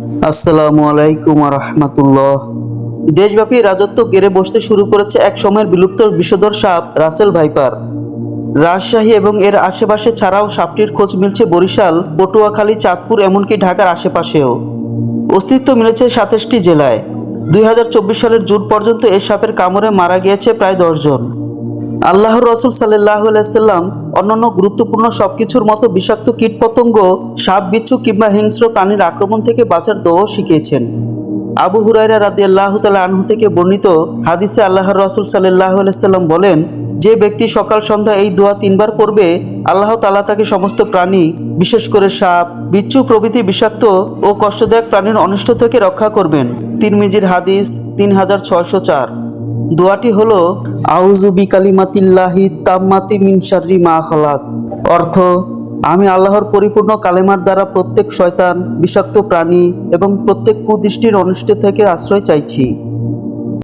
আসসালামু আলাইকুম রহমতুল্লাহ। দেশব্যাপী রাজত্ব গেড়ে বসতে শুরু করেছে এক সময়ের বিলুপ্ত বিষধর সাপ, রাসেল ভাইপার। রাজশাহী এবং এর আশেপাশে ছাড়াও সাপটির খোঁজ মিলছে বরিশাল, পটুয়াখালী, চাঁদপুর এমনকি ঢাকার আশেপাশেও। অস্তিত্ব মিলেছে সাতাশটি জেলায়। দুই হাজার চব্বিশ সালের জুন পর্যন্ত এই সাপের কামড়ে মারা গিয়েছে প্রায় দশজন আল্লাহর রসুল সাল্লাম অন্যান্য গুরুত্বপূর্ণ সবকিছুর মতো বিষাক্ত কীটপতঙ্গ, সাপ, বিচ্ছু কিংবা হিংস্র প্রাণীর আক্রমণ থেকে বাঁচার দোয়াও শিখিয়েছেন। আবু হুরাইরা রাদি আল্লাহ তালা আনহু থেকে বর্ণিত হাদিসে আল্লাহর রসুল সাল্লাহ সাল্লাম বলেন, যে ব্যক্তি সকাল সন্ধ্যা এই দোয়া তিনবার পড়বে, আল্লাহ তালা তাকে সমস্ত প্রাণী, বিশেষ করে সাপ, বিচ্ছু প্রভৃতি বিষাক্ত ও কষ্টদায়ক প্রাণীর অনিষ্ট থেকে রক্ষা করবেন। তিরমিজির হাদিস তিন হাজার ছয়শো চার। দোয়াটি হল আউজুবি কালিমাতিল্লাহি তাম্মাতি মিনসারি মা খালাক। অর্থ, আমি আল্লাহর পরিপূর্ণ কালেমার দ্বারা প্রত্যেক শয়তান, বিষাক্ত প্রাণী এবং প্রত্যেক কুদৃষ্টির অনিষ্ট থেকে আশ্রয় চাইছি।